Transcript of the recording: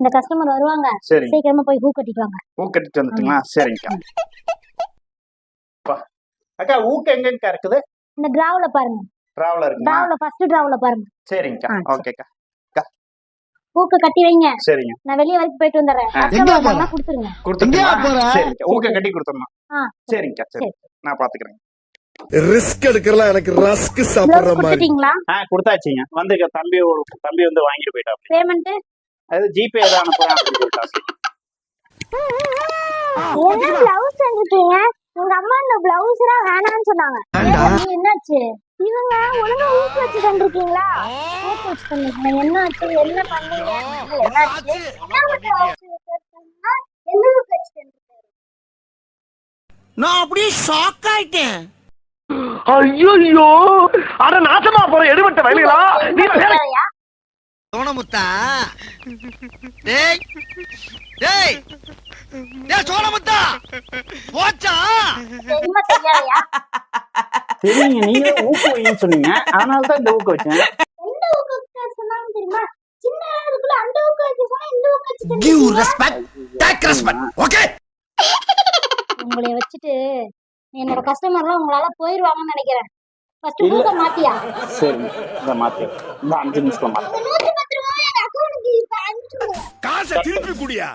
இந்த கஸ்டமர் வருவாங்க சரிங்க. சீக்கிரமா போய் பூ கட்டிட்டு வாங்க. ஊ கட்டிட்டு வந்துட்டுங்களா? சரிங்கக்கா. அப்பா. அக்கா ஊக்கு எங்கக்கா இருக்குது? இந்த டிராவுல பாருங்க. டிராவலருங்களா டிராவுல ஃபர்ஸ்ட் டிராவுல பாருங்க. சரிங்கக்கா. ஓகேக்கா. பூக்கு கட்டி வைங்க. சரிங்க. நான் வெளிய வரைக்கும் போயிட்டு வந்துடுறேன். ஆ. கஸ்டமர் கொடுத்துருங்க. போற? சரிங்கக்கா. ஊக்க கட்டி கொடுத்துடணும். ஆ, சரிங்கக்கா சரி. நான் பாத்துக்கிறேன். ரிஸ்க் எடுக்கிறலாம் எனக்கு ரஸ்க் சாப்பிடுற மாதிரி. கொடுத்துட்டீங்களா? ஆ கொடுத்தாச்சுங்க. வந்து தம்பி தம்பி வந்து வாங்கிட்டு போயிட்டா பேமெண்ட் அது ஜிபே ஏதாவது அனுப்புறேன் அப்படின்னு சொல்லிட்டாச்சு என்ன பிளவுஸ் செஞ்சுட்டீங்க உங்க அம்மா இந்த பிளவுஸ் எல்லாம் வேணாம்னு சொன்னாங்க. என்னாச்சு? இவங்க ஒழுங்கா ஊக்கு வச்சு தந்திருக்கீங்களா? ஊக்கு வச்சு தந்திருக்கீங்க. என்னாச்சு என்ன பண்ணீங்க? என்னாச்சு? என்ன ஊக்கு வச்சு தந்திருக்கீங்க? என்ன ஊக்கு வச்சு தந்திருக்கீங்க? நான் அப்படியே ஷாக் ஆயிட்டேன். ஐயோ அட நாசமா போற எடுபட்ட வயலுகளா? நீ? சோனமுத்தா டேய் டேய் டேய் சோனமுத்தா போச்சா? சரிங்க நீங்க ஊக்கு வைன்னு சொன்னீங்க. அதனால தான் இந்த ஊக்கு வச்சேன். எந்த ஊக்கு சொன்னாங்க தெரியுமா? சின்ன இருக்குள்ள அந்த ஊக்கு வச்சு சொன்னா இந்த ஊக்கு வச்சு கிவ் தந்திருக்கீங்களா? ரெஸ்பெக்ட் டேக் ரெஸ்பெக்ட் ஓகே உங்களை வச்சுட்டு என்னோட கஸ்டமர்லாம் உங்களால போயிருவாங்கன்னு நினைக்கிறேன். ஃபர்ஸ்ட் ஊக்க மாத்தியா? சரிங்க இதை மாத்தி. இந்த அஞ்சு நிமிஷம் மாத்தி. காசை திருப்பி குடியா?